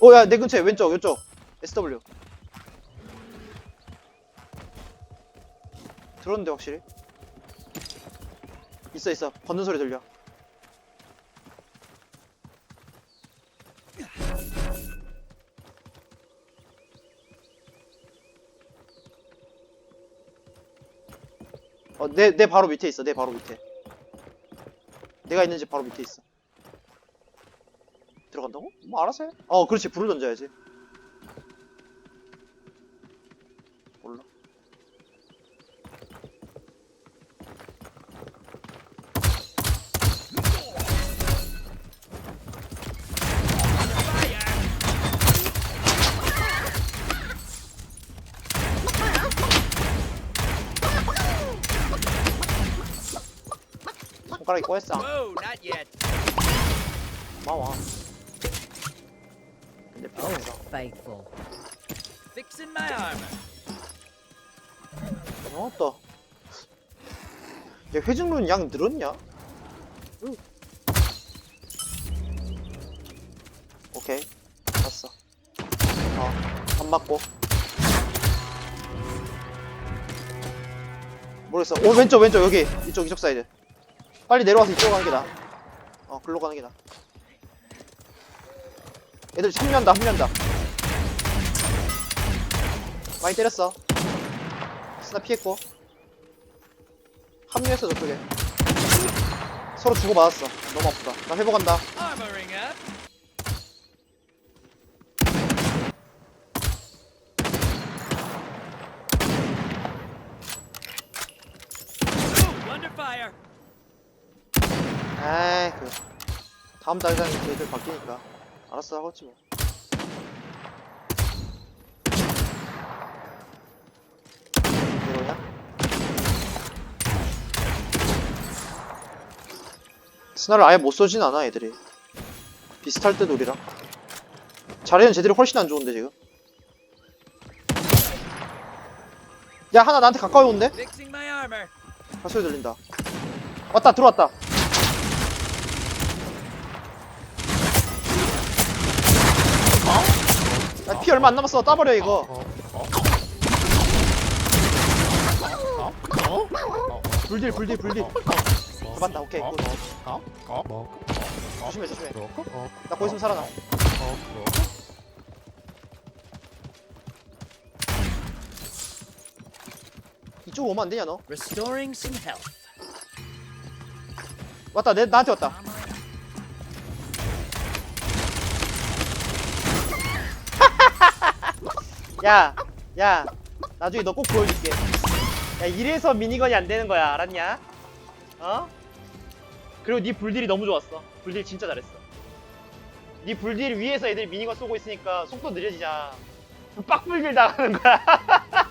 어야 내 근처에 왼쪽 왼쪽. SW 들었는데 확실히? 있어 있어. 걷는 소리 들려. 어 내 내 바로 밑에 있어 내 바로 밑에. 내가 있는 집 바로 밑에 있어 들어간다고? 뭐 알아서 해. 어, 그렇지. 불을 던져야지. 몰라. 손가락이 꼬였어. 마와. 병원가. Faithful. Fixing my armor. 나왔다. 야, 회중론 양 늘었냐? 응. 오케이. 봤어. 어, 안 맞고. 모르겠어. 오, 왼쪽, 왼쪽, 여기. 이쪽, 이쪽 사이드. 빨리 내려와서 이쪽으로 가는 게 나아. 어, 글로 가는 게 나아. 애들 합류한다, 합류한다. 많이 때렸어. 스나 피했고. 합류했어, 저쪽에. 서로 주고받았어. 너무 아프다. 나 회복한다. 에이, 그. 다음 달장에 걔들 바뀌니까. 알았어, 하겠지 뭐. 이거냐? 스나를 아예 못 쏘진 않아, 애들이. 비슷할 듯 우리랑. 자리는 제대로 훨씬 안 좋은데, 지금. 야, 하나 나한테 가까이 온대? 발소리 들린다. 왔다, 들어왔다. 야, 피 얼마 안 남았어. 따버려, 이거. 불딜, 불딜, 불딜. 잡았다, 오케이. 굿. 조심해, 조심해. 나 거기 있으면 살아나. 이쪽 오면 안 되냐, 너? Restoring some health. 왔다, 내, 나한테 왔다. 야, 야, 나중에 너 꼭 보여줄게. 야, 이래서 미니건이 안 되는 거야, 알았냐? 어? 그리고 네 불딜이 너무 좋았어. 불딜 진짜 잘했어. 네 불딜 위에서 애들 미니건 쏘고 있으니까 속도 느려지자. 빡불딜 당하는 거야.